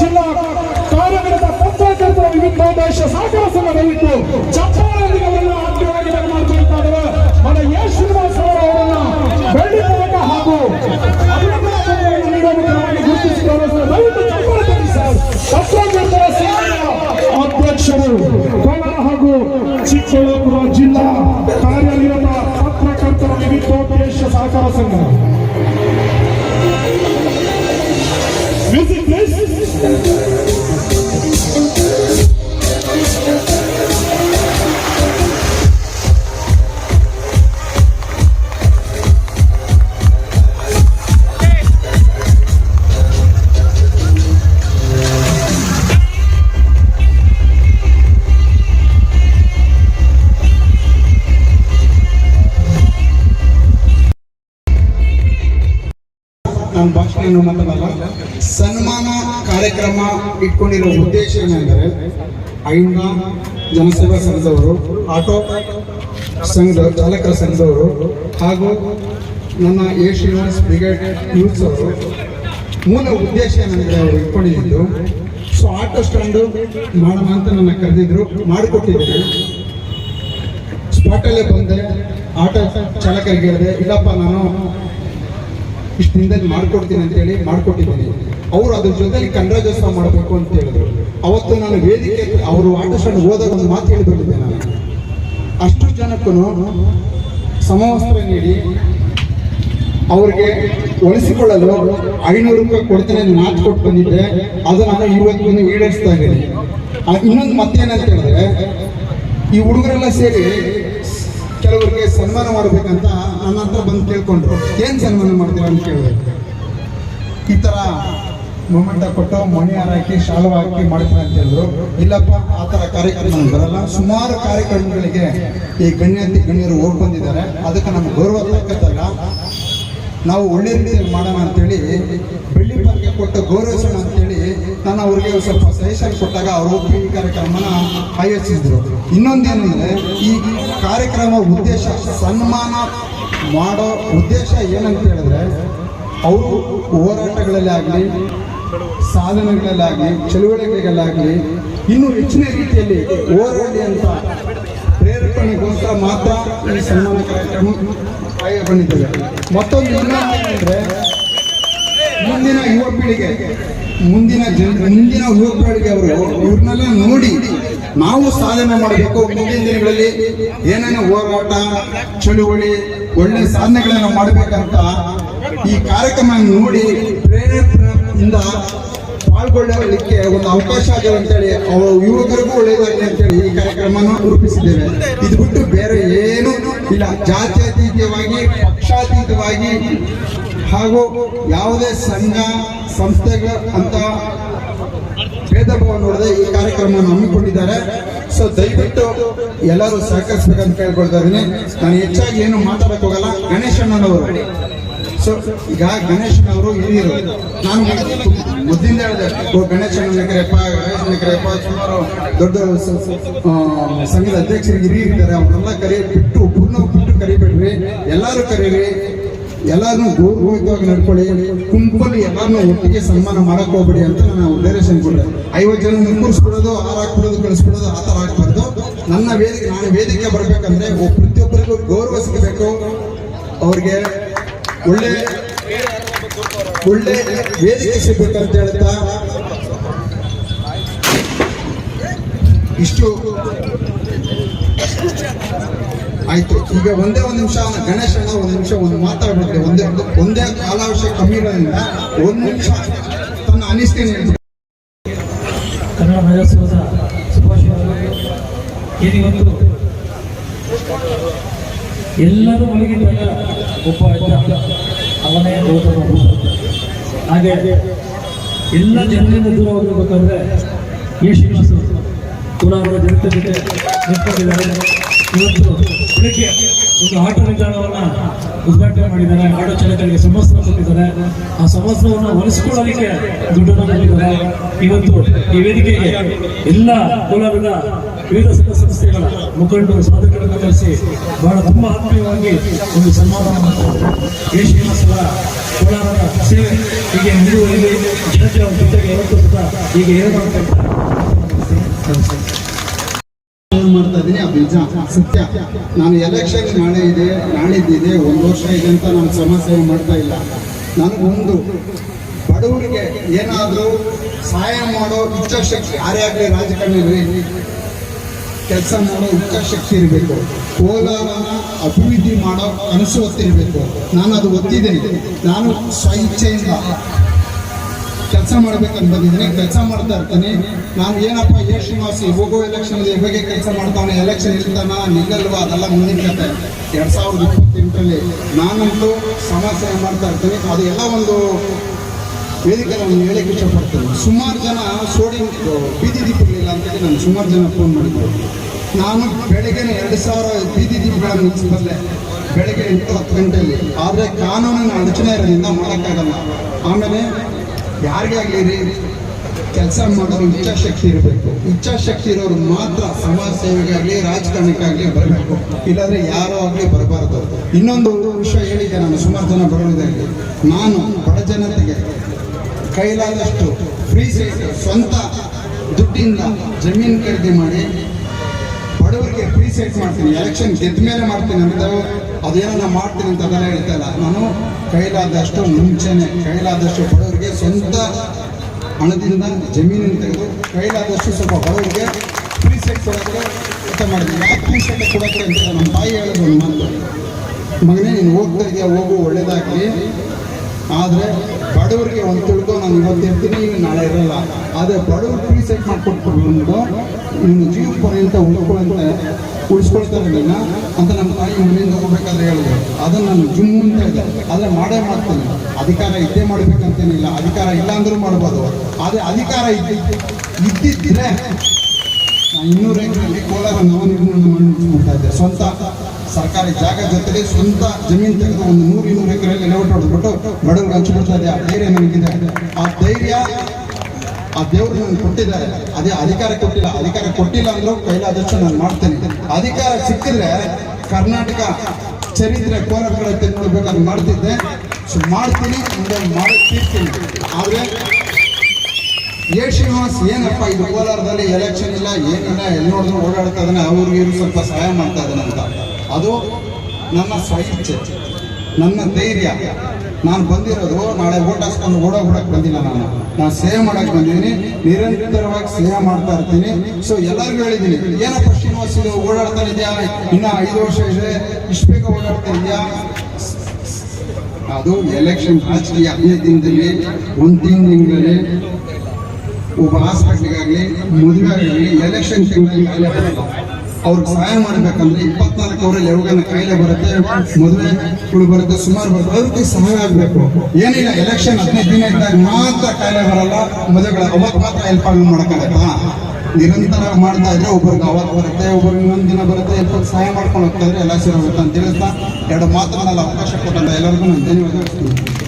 ಜಿಲ್ಲಾ ಕಾರ್ಯನಿರತ ಪತ್ರಕರ್ತರ ವಿವಿಧೋದ್ದೇಶ ಸಹಕಾರ ಸಂಘ ದಯವಿಟ್ಟು ಚಪ್ಪಾಳೆಯೊಂದಿಗೆ ಅವರನ್ನು ಇದ್ದಾರೆ. మన ಎ ಶ್ರೀನಿವಾಸರಾವ್ ಅವರನ್ನ ಬೆಳ್ಳಿ ಪದಕ ಹಾಗೂ ದಯವಿಟ್ಟು ಚಪ್ಪಾಳೆ ಪತ್ರಕರ್ತರ ಸಂಘದ ಅಧ್ಯಕ್ಷರು ಹಾಗೂ ಚಿಕ್ಕಬಳ್ಳಾಪುರ ಜಿಲ್ಲಾ Gracias. ನಾನು ಭಾಷಣ ಮಾತಾಡಲ್ಲ ಸನ್ಮಾನ ಕಾರ್ಯಕ್ರಮ ಇಟ್ಕೊಂಡಿರೋ ಉದ್ದೇಶ ಏನೆಂದರೆ ಐಂಡ ಜನಸೇವಾ ಸಂಘದವರು, ಆಟೋ ಸಂಘದ ಚಾಲಕರ ಸಂಘದವರು ಹಾಗೂ ನನ್ನ ಎ ಶ್ರೀನಿವಾಸ್ ಬ್ರಿಗೇಡ್ ಯೂತ್ಸ್ ಅವರು. ಮೂಲ ಉದ್ದೇಶ ಏನೆಂದರೆ ಅವರು ಇಟ್ಕೊಂಡಿದ್ದು, ಸೊ ಆಟೋ ಸ್ಟ್ಯಾಂಡು ಮಾಡೋಣ ಅಂತ ನನ್ನ ಕರೆದಿದ್ರು, ಮಾಡಿಕೊಟ್ಟಿದ್ದೀನಿ. ಸ್ಪಾಟಲ್ಲೇ ಬಂದೆ, ಆಟೋ ಚಾಲಕರಿಗೆ ಇಲ್ಲಪ್ಪ ನಾನು ಇಷ್ಟು ದಿನದಲ್ಲಿ ಮಾಡ್ಕೊಡ್ತೀನಿ ಅಂತ ಹೇಳಿ ಮಾಡ್ಕೊಟ್ಟಿದ್ದೀನಿ. ಅವರು ಅದ್ರ ಜೊತೆಲಿ ಕನ್ನಡೋತ್ಸವ ಮಾಡಬೇಕು ಅಂತ ಹೇಳಿದ್ರು. ಅವತ್ತು ನಾನು ವೇದಿಕೆ ಅವರು ಆಟಸ್ಟ್ಯಾಂಡ್ ಹೋದಾಗ ಒಂದು ಮಾತು ಹೇಳಿ ಬಂದಿದ್ದೆ ನಾನು. ಅಷ್ಟು ಜನಕ್ಕೂ ಸಮವಸ್ತ್ರ ನೀಡಿ ಅವ್ರಿಗೆ ಉಳಿಸಿಕೊಳ್ಳಲು ಐನೂರು ರೂಪಾಯಿ ಕೊಡ್ತೀನಿ ಅಂತ ಮಾತು ಕೊಟ್ಟು ಬಂದಿದ್ದೆ. ಅದು ನಾನು ಇವತ್ತು ಈಡೇರಿಸ್ತಾ ಇದ್ದೀನಿ. ಇನ್ನೊಂದು ಮತ್ತೇನಂತ ಹೇಳಿದ್ರೆ, ಈ ಹುಡುಗರೆಲ್ಲ ಸೇರಿ ಕೆಲವರಿಗೆ ಸನ್ಮಾನ ಮಾಡ್ಬೇಕಂತ ನನ್ನ ಹತ್ರ ಬಂದು ಕೇಳ್ಕೊಂಡ್ರು. ಏನ್ ಸನ್ಮಾನ ಮಾಡ್ತೀರ ಅಂತ ಕೇಳಿದೆ. ಈ ತರ ಮೊಮೆಂಟ ಕೊಟ್ಟು ಮಣಿ ಹಾಕಿ, ಶಾಲು ಹಾಕಿ ಮಾಡ್ತೀನಿ ಅಂತ ಹೇಳಿದ್ರು. ಇಲ್ಲಪ್ಪ, ಆ ತರ ಕಾರ್ಯಕ್ರಮ ಬರಲ್ಲ. ಸುಮಾರು ಕಾರ್ಯಕ್ರಮಗಳಿಗೆ ಈ ಗಣ್ಯಾತಿ ಗಣ್ಯರು ಹೋಗಿ ಬಂದಿದ್ದಾರೆ. ಅದಕ್ಕೆ ನಮ್ಗೆ ಗೌರವ ತಕ್ಕದ್ದಲ್ಲ. ನಾವು ಒಳ್ಳೆ ರೀತಿಯಲ್ಲಿ ಮಾಡೋಣ ಅಂತೇಳಿ ಬೆಳ್ಳಿ ಪದಕ ಕೊಟ್ಟು ಗೌರವಿಸೋಣ ಅಂತೇಳಿ ನಾನು ಅವ್ರಿಗೆ ಸ್ವಲ್ಪ ಸಜೆಷನ್ ಕೊಟ್ಟಾಗ ಅವರು ಈ ಕಾರ್ಯಕ್ರಮನ ಆಯೋಜಿಸಿದ್ರು. ಇನ್ನೊಂದೇನೆಂದರೆ ಈ ಕಾರ್ಯಕ್ರಮ ಉದ್ದೇಶ ಸನ್ಮಾನ ಮಾಡೋ ಉದ್ದೇಶ ಏನಂತ ಹೇಳಿದ್ರೆ ಅವರು ಹೋರಾಟಗಳಲ್ಲಿ ಆಗಲಿ, ಸಾಧನೆಗಳಲ್ಲಾಗಲಿ ಚಳುವಳಿಕೆಗಳಾಗಲಿ ಇನ್ನೂ ಹೆಚ್ಚಿನ ರೀತಿಯಲ್ಲಿ ಹೋರಾಡಿ ಅಂತ ಪ್ರೇರೇಪಣೆಗೋಸ್ಕರ ಮಾತ್ರ ಈ ಸನ್ಮಾನ ಕಾರ್ಯಕ್ರಮ ಬಂದಿದ್ದೇವೆ ಮತ್ತೊಂದು ಏನಂದ್ರೆ, ಮುಂದಿನ ಯುವ ಪೀಳಿಗೆ, ಮುಂದಿನ ಜನ, ಮುಂದಿನ ಯುವ ಪೀಳಿಗೆ ಅವರು ಇವ್ರನ್ನೆಲ್ಲ ನೋಡಿ ನಾವು ಸಾಧನೆ ಮಾಡಬೇಕು. ಮುಂದಿನ ದಿನಗಳಲ್ಲಿ ಏನೇನು ಹೋರಾಟ, ಚಳುವಳಿ, ಒಳ್ಳೆ ಸಾಧನೆಗಳನ್ನು ಮಾಡಬೇಕಂತ ಈ ಕಾರ್ಯಕ್ರಮ ನೋಡಿ ಪ್ರೇರೇಪಣೆಯಿಂದ ಪಾಲ್ಗೊಳ್ಳಲಿಕ್ಕೆ ಒಂದು ಅವಕಾಶ ಆಗಿದೆ ಅಂತೇಳಿ ಅವ ಯುವಕರಿಗೂ ಒಳ್ಳೆಯದಾಗಲಿ ಅಂತೇಳಿ ಈ ಕಾರ್ಯಕ್ರಮವನ್ನು ರೂಪಿಸಿದ್ದೇವೆ. ಇದು ಬಿಟ್ಟು ಬೇರೆ ಏನು ಇಲ್ಲ. ಜಾತ್ಯತೀತವಾಗಿ, ಪಕ್ಷಾತೀತವಾಗಿ ಹಾಗೂ ಯಾವುದೇ ಸಂಘ, ಸಂಸ್ಥೆಗಳ ಅಂತ ಭೇದ ಭಾವ ನೋಡದೆ ಈ ಕಾರ್ಯಕ್ರಮವನ್ನು ಹಮ್ಮಿಕೊಂಡಿದ್ದಾರೆ. ಸೊ ದಯವಿಟ್ಟು ಎಲ್ಲರೂ ಸಹಕರಿಸಬೇಕಂತ ಕೇಳ್ಕೊಳ್ತಾ ಇದ್ದೀನಿ. ನಾನು ಹೆಚ್ಚಾಗಿ ಏನು ಮಾತಾಡಕ್ ಹೋಗಲ್ಲ ಗಣೇಶಣ್ಣನವರು. ಸೊ, ಈಗ ಗಣೇಶನವರು ಹಿರಿಯರು ನಾನು ಮೊದಲಿಂದ ಹೇಳಿದೆ, ಓ, ಗಣೇಶನ ಕರೆಯಪ್ಪ ಗಣೇಶನ ಕರೆಯಪ್ಪ ಸುಮಾರು ದೊಡ್ಡ ಸಂಘದ ಅಧ್ಯಕ್ಷರಿಗೆ ಹಿರಿಯರು ಇದ್ದಾರೆ. ಅವ್ರನ್ನೆಲ್ಲ ಕರಿ ಬಿಟ್ಟು ಪೂರ್ಣ ಬಿಟ್ಟು ಕರಿಬೇಡ್ರಿ. ಎಲ್ಲರೂ ಕರೀರಿ. ಎಲ್ಲಾರನ್ನೂ ಗೌರವಯುತವಾಗಿ ನಡ್ಕೊಳ್ಳಿ. ಗುಂಪಲ್ಲಿ ಎಲ್ಲಾರನ್ನೂ ಒಟ್ಟಿಗೆ ಸನ್ಮಾನ ಮಾಡಕ್ ಹೋಗ್ಬೇಡಿ ಅಂತ ನಾನು ಡೈರೆಕ್ಷನ್ ಕೊಟ್ಟೆ ಐವತ್ತು ಜನ ಕೂರಿಸ್ಬಿಡೋದು ಆರು ಹಾಕ್ಬಿಡೋದು ಕಳಿಸ್ಬಿಡೋದು ಆ ಥರ ಆಗ್ಬಾರ್ದು. ನನ್ನ ವೇದಿಕೆ ನಾನು ವೇದಿಕೆ ಬರ್ಬೇಕಂದ್ರೆ ಪ್ರತಿಯೊಬ್ಬರಿಗೂ ಗೌರವ ಸಿಗಬೇಕು. ಅವ್ರಿಗೆ ಒಳ್ಳೆ ಒಳ್ಳೆ ವೇದಿಕೆ ಸಿಗ್ಬೇಕಂತ ಹೇಳ್ತಾ ಇಷ್ಟು ಆಯ್ತು. ಈಗ ಒಂದೇ ಒಂದು ನಿಮಿಷ, ಗಣೇಶ ಒಂದು ನಿಮಿಷ ಒಂದು ಮಾತಾಡ್ಬಿಡ್ತೆ ಒಂದೇ ಒಂದೇ ಕಾಲಾವಶ ಕಮ್ಮಿ ಇರೋದ್ರಿಂದ ಒಂದು ನಿಮಿಷ ತನ್ನ ಅನಿಸ್ತೀನಿ ಕನ್ನಡ ರಾಜ್ಯೋತ್ಸವದ ಶುಭಾಶಯಗಳು ಏನಿವತ್ತು ಎಲ್ಲರೂ ಮಲಗಿದ್ದಾಗ ಒಬ್ಬ ಅವನೇ ಬುದ್ಧ. ಹಾಗೆ ಎಲ್ಲ ಜನರಿಂದ ದೂರ ಹೋಗಬೇಕಂದ್ರೆ ಈ ಶ್ರೀನಿವಾಸ ಕೋಲಾರದ ಜನತೆ ಜೊತೆ ನಿಂತ್ಕೊಂಡಿದ್ದಾರೆ. ಇವತ್ತು ಬೆಳಿಗ್ಗೆ ಒಂದು ಆಟೋ ನಿಲ್ದಾಣವನ್ನ ಉದ್ಘಾಟನೆ ಮಾಡಿದ್ದಾರೆ. ಆಟೋ ಚಾಲಕರಿಗೆ ಸಮಸ್ತ ಕೊಟ್ಟಿದ್ದಾರೆ. ಆ ಸಮಸ್ಯೆಯನ್ನು ಹೊಲಿಸ್ಕೊಳ್ಳೋದಕ್ಕೆ ದುಡ್ಡನ್ನು ಕೊಟ್ಟಿದ್ದಾರೆ. ಇವತ್ತು ಈ ವೇದಿಕೆಗೆ ಎಲ್ಲ ಕೋಲಾರದ ವಿವಿಧ ಸಂಘ ಸಂಸ್ಥೆಗಳ ಮುಖಂಡರು, ಸಾಧಕರನ್ನು ಕರೆಸಿ ಬಹಳ ತುಂಬ ಆತ್ಮೀಯವಾಗಿ ಒಂದು ಮಾಡ್ತಾರೆ. ಎ ಶ್ರೀನಿವಾಸರ ಕೋಲಾರದ ಸೇವೆ ಹೀಗೆ ಮುಂದುವರಿಲಿ ಜನತೆ ಜೊತೆಗೆ ಯಾವತ್ತೂ ಸಹ ಹೀಗೆ ಏನು ಏನ್ ಮಾಡ್ತಾ ಇದ್ದೀನಿ ಅದು ನಿಜ ಸತ್ಯ ನಾನು ಎಲೆಕ್ಷನ್ ನಾಳೆ ಇದೆ, ನಾಳಿದ್ದಿದೆ, ಒಂದು ವರ್ಷ ಇದೆ ಅಂತ ನಾನು ಸಮಾಜ ಸೇವೆ ಮಾಡ್ತಾ ಇಲ್ಲ. ನನಗೊಂದು ಬಡವರಿಗೆ ಏನಾದರೂ ಸಹಾಯ ಮಾಡೋ ಇಚ್ಛಾಶಕ್ತಿ ಯಾರೇ ಆಗಲಿ ರಾಜಕಾರಣಿ ಕೆಲಸ ಮಾಡೋ ಇಚ್ಛಾಶಕ್ತಿ ಇರಬೇಕು. ಕೋಲಾರನ ಅಭಿವೃದ್ಧಿ ಮಾಡೋ ಕನಸು ಹೊತ್ತಿರಬೇಕು. ನಾನು ಅದು ಒತ್ತಿದ್ದೀನಿ. ನಾನು ಸ್ವ ಇಚ್ಛೆಯಿಂದ ಕೆಲಸ ಮಾಡ್ಬೇಕಂತ ಬಂದಿದ್ದೀನಿ, ಕೆಲಸ ಮಾಡ್ತಾ ಇರ್ತೀನಿ. ನಾನು ಏನಪ್ಪ ಎ ಶ್ರೀನಿವಾಸಿ, ಹೋಗೋ ಎಲೆಕ್ಷನ್ ಇದೆ ಹೇಗೆ ಕೆಲಸ ಮಾಡ್ತಾನೆ ಎಲೆಕ್ಷನ್ ಇರ್ತಾನ ನಿಲ್ಲಲ್ವಾ ಅದೆಲ್ಲ ಮುಂದಿನ ಕತೆ. ಎರಡ್ ಸಾವಿರದ ಇಪ್ಪತ್ತೆಂಟರಲ್ಲಿ ನಾನಂತೂ ಸಮಾಜ ಸೇವೆ ಮಾಡ್ತಾ ಇರ್ತೀನಿ. ಅದು ಎಲ್ಲ ಒಂದು ವೇದಿಕೆ ನಾನು ಹೇಳಕ್ಕೆ ಇಷ್ಟಪಡ್ತೀನಿ. ಸುಮಾರು ಜನ ಸೋಡಿ ಬೀದಿ ದೀಪಗಳಿಲ್ಲ ಅಂತೇಳಿ ನಾನು ಸುಮಾರು ಜನ ಫೋನ್ ಮಾಡಿದ್ರು ನಾನು ಬೆಳಗ್ಗೆ ಎರಡು ಸಾವಿರ ಬೀದಿ ದೀಪಗಳನ್ನು ನಿಲ್ಲಿಸಬಲ್ಲೆ ಬೆಳಗ್ಗೆ ಎಂಟು ಹತ್ತು ಗಂಟೆಯಲ್ಲಿ. ಆದರೆ ಕಾನೂನಿನ ಅಡಚಣೆ ಇರೋದ್ರಿಂದ ಮಾಡೋಕ್ಕಾಗಲ್ಲ. ಆಮೇಲೆ ಯಾರಿಗೇ ಆಗಲಿ ರೀ? ಕೆಲಸ ಮಾಡೋರು ಇಚ್ಛಾಶಕ್ತಿ ಇರಬೇಕು. ಇಚ್ಛಾಶಕ್ತಿ ಇರೋರು ಮಾತ್ರ ಸಮಾಜ ಸೇವೆಗಾಗಲಿ ರಾಜಕಾರಣಕ್ಕಾಗಲಿ ಬರಬೇಕು. ಇಲ್ಲಾಂದ್ರೆ ಯಾರೋ ಆಗಲಿ ಬರಬಾರದು. ಇನ್ನೊಂದು ವಿಷಯ ಹೇಳಿದ್ದೆ ನಾನು, ಸುಮಾರು ಜನ ಬರೋದಾಗಲಿ ನಾನು ಬಡ ಜನತೆಗೆ ಕೈಲಾದಷ್ಟು ಫ್ರೀ ಸ್ವಂತ ದುಡ್ಡಿಂದ ಜಮೀನು ಖರೀದಿ ಮಾಡಿ ಬಡವರಿಗೆ ಫ್ರೀ ಸೈಟ್ ಮಾಡ್ತೀನಿ ಎಲೆಕ್ಷನ್ ಗೆದ್ದ ಮೇಲೆ ಮಾಡ್ತೀನಿ ಅಂತ ಅದೇನೋ ನಾನು ಮಾಡ್ತೀನಿ ಅಂತ ಅದೆಲ್ಲ ಹೇಳ್ತಾ ಇಲ್ಲ. ನಾನು ಕೈಲಾದಷ್ಟು ಮುಂಚೆನೆ, ಕೈಲಾದಷ್ಟು ಬಡವರಿಗೆ ಸ್ವಂತ ಹಣದಿಂದ ಜಮೀನನ್ನು ತೆಗೆದು ಕೈಲಾದಷ್ಟು ಸ್ವಲ್ಪ ಬಡವರಿಗೆ ಫ್ರೀ ಸೈಟ್ ಕೊಡೋಕ್ಕೆ ಕೆಲಸ ಮಾಡಿದ್ದೀನಿ. ಯಾಕೆ ಫ್ರೀ ಸೈಟ್ ಕೊಡೋಕ್ಕೆ ಅಂತ ನಮ್ಮ ತಾಯಿ ಹೇಳೋದು ಒಂದು ಮಗನೇ, ನೀನು ಹೋಗ್ತಾ ಇದೆಯಾ, ಹೋಗು, ಒಳ್ಳೇದಾಗಲಿ. ಆದರೆ ಬಡವರಿಗೆ ಒಂದು ತಿಳ್ಕೊ, ನಾನು ಇವತ್ತು ಇರ್ತೀನಿ ನಾಳೆ ಇರಲ್ಲ. ಆದರೆ ಬಡವರು ಫ್ರೀ ಸೆಟ್ ಮಾಡಿಕೊಟ್ಬಿಟ್ಟು ಇನ್ನು ಜೀವ ಪರ್ಯಂತ ಉಳ್ಕೊಳ್ಳಂತೆ ಉಳಿಸ್ಕೊಳ್ತಾರೆ ನನ್ನ. ಅಂತ ನಮ್ಮ ತಾಯಿ ಮನೆಯಿಂದ ಹೋಗ್ಬೇಕಾದ್ರೆ ಹೇಳಿದ್ರು. ಅದನ್ನು ನಾನು ಜುಮ್ ಅಂತ ಇದೆ ಆದರೆ ಮಾಡೇ ಮಾಡ್ತೀನಿ. ಅಧಿಕಾರ ಇದ್ದೇ ಮಾಡ್ಬೇಕಂತೇನಿಲ್ಲ. ಅಧಿಕಾರ ಇಲ್ಲ ಅಂದ್ರೂ ಮಾಡ್ಬೋದು. ಆದರೆ ಅಧಿಕಾರ ಇದ್ದ ಇದ್ದಿದ್ದೀರ ನಾನು ಇನ್ನೂರು ಕೋಲಾರ ನವನಿರ್ಮಾಣ ಮಾಡ್ತಾ ಇದ್ದೆ. ಸ್ವಂತ ಸರ್ಕಾರಿ ಜಾಗ ಜೊತೆಗೆ ಸ್ವಂತ ಜಮೀನು ತೆಗೆದು ಒಂದು ನೂರು ಇನ್ನೂರು ಎಕರೆಯಲ್ಲಿ ಲೇಔಟ್ ಹೊಡೆದ್ಬಿಟ್ಟು ಬಡವ್ರಿಗೆ ಹಂಚ್ಬಿಡ್ತಾ ಇದೆ. ಆ ಧೈರ್ಯ ನನಗಿದೆ ಆ ಧೈರ್ಯ ಆ ದೇವರು ನನಗೆ ಕೊಟ್ಟಿದ್ದಾರೆ. ಅದೇ ಅಧಿಕಾರ ಕೊಟ್ಟಿಲ್ಲ. ಅಧಿಕಾರ ಕೊಟ್ಟಿಲ್ಲ ಅಂದ್ರೆ ಕೈಲಾದಷ್ಟು ನಾನು ಮಾಡ್ತೇನೆ. ಅಧಿಕಾರ ಸಿಕ್ಕಿದ್ರೆ ಕರ್ನಾಟಕ ಚರಿತ್ರೆ ಕೋಲಾರ ಕಡೆ ತಿಳ್ಕೊಳ್ಬೇಕಾದ್ರೆ ಮಾಡ್ತಿದ್ದೆ. ಸೊ ಮಾಡ್ತೀನಿ ಮುಂದೆ ಮಾಡಿ ತೀರ್ತೀನಿ. ಆದರೆ ಎ ಶ್ರೀನಿವಾಸ್ ಏನಪ್ಪ ಇದು ಕೋಲಾರದಲ್ಲಿ ಎಲೆಕ್ಷನ್ ಇಲ್ಲ, ಏನಿಲ್ಲ, ಎಲ್ಲಿ ನೋಡಿದ್ರು ಓಡಾಡ್ತಾ ಇದ್ದಾನೆ ಅವ್ರಿಗೆ ಸ್ವಲ್ಪ ಸಹಾಯ ಮಾಡ್ತಾ ಇದ್ದಾನೆ ಅಂತ. ಅದು ನನ್ನ ಸ್ವಇಚ್ಛೆ ನನ್ನ ಧೈರ್ಯ. ನಾನು ಬಂದಿರೋದು ನಾಳೆ ಓಟ್ ಓಡೋ ಓಡೋಗ್ಬಿಡಕ್ಕೆ ಬಂದಿಲ್ಲ ನಾನು. ನಾನು ಸೇವೆ ಮಾಡಕ್ಕೆ ಬಂದಿದ್ದೀನಿ, ನಿರಂತರವಾಗಿ ಸೇವೆ ಮಾಡ್ತಾ ಇರ್ತೀನಿ. ಸೊ ಎಲ್ಲರಿಗೂ ಹೇಳಿದ್ದೀನಿ, ಏನಪ್ಪ ಶ್ರೀನಿವಾಸ್, ಇದು ಓಡಾಡ್ತಾ ಇದೆಯಾ? ಇನ್ನು ಐದು ವರ್ಷ ಇದೆ ಇಷ್ಟು ಬೇಗ ಓಡಾಡ್ತಾ ಇದೆಯಾ? ಅದು ಎಲೆಕ್ಷನ್ ರಾಜಕೀಯ ಹದಿನೈದು ದಿನದಲ್ಲಿ, ಒಂದು ತಿಂಗಳಲ್ಲಿ ಒಬ್ಬ ಹಾಸ್ಪಿಟ್ಲಿಗಾಗಲಿ ಮದುವೆ ಆಗಲಿ ಎಲೆಕ್ಷನ್ ತಿಂಗಳಲ್ಲಿ ಅವ್ರಿಗೆ ಸಹಾಯ ಮಾಡಬೇಕಂದ್ರೆ ಇಪ್ಪತ್ನಾಲ್ಕು ಅವರಲ್ಲಿ ಯಾವಾಗ ಕಾಯಿಲೆ ಬರುತ್ತೆ ಮದುವೆಗಳು ಬರುತ್ತೆ, ಸುಮಾರು ಬರುತ್ತೆ, ಅವ್ರಿಗೆ ಸಹಾಯ ಆಗಬೇಕು. ಏನಿಲ್ಲ ಎಲೆಕ್ಷನ್ ಹದಿನೈದು ದಿನ ಇದ್ದಾಗ ಮಾತ್ರ ಕಾಯಿಲೆ ಬರಲ್ಲ, ಮದುವೆಗಳ ಅವತ್ತು ಮಾತ್ರ ಹೆಲ್ಪ್ ಆಗಿ ಮಾಡೋಕ್ಕಾಗತ್ತಾ? ನಿರಂತರ ಮಾಡ್ತಾ ಇದ್ರೆ ಒಬ್ಬರಿಗೆ ಅವತ್ತು ಬರುತ್ತೆ, ಒಬ್ಬರಿಗೆ ಇನ್ನೊಂದು ದಿನ ಬರುತ್ತೆ ಹೆಲ್ಪ್ ಸಹಾಯ ಮಾಡ್ಕೊಂಡು ಹೋಗ್ತಾ ಇದ್ರೆ ಎಲ್ಲ ಸೇರೋಗುತ್ತೆ ಅಂತ ಹೇಳ್ತಾ ಎರಡು ಮಾತ್ರ ಅವಕಾಶ ಕೊಟ್ಟಂತ ಎಲ್ಲರಿಗೂ ನಾನು ಧನ್ಯವಾದ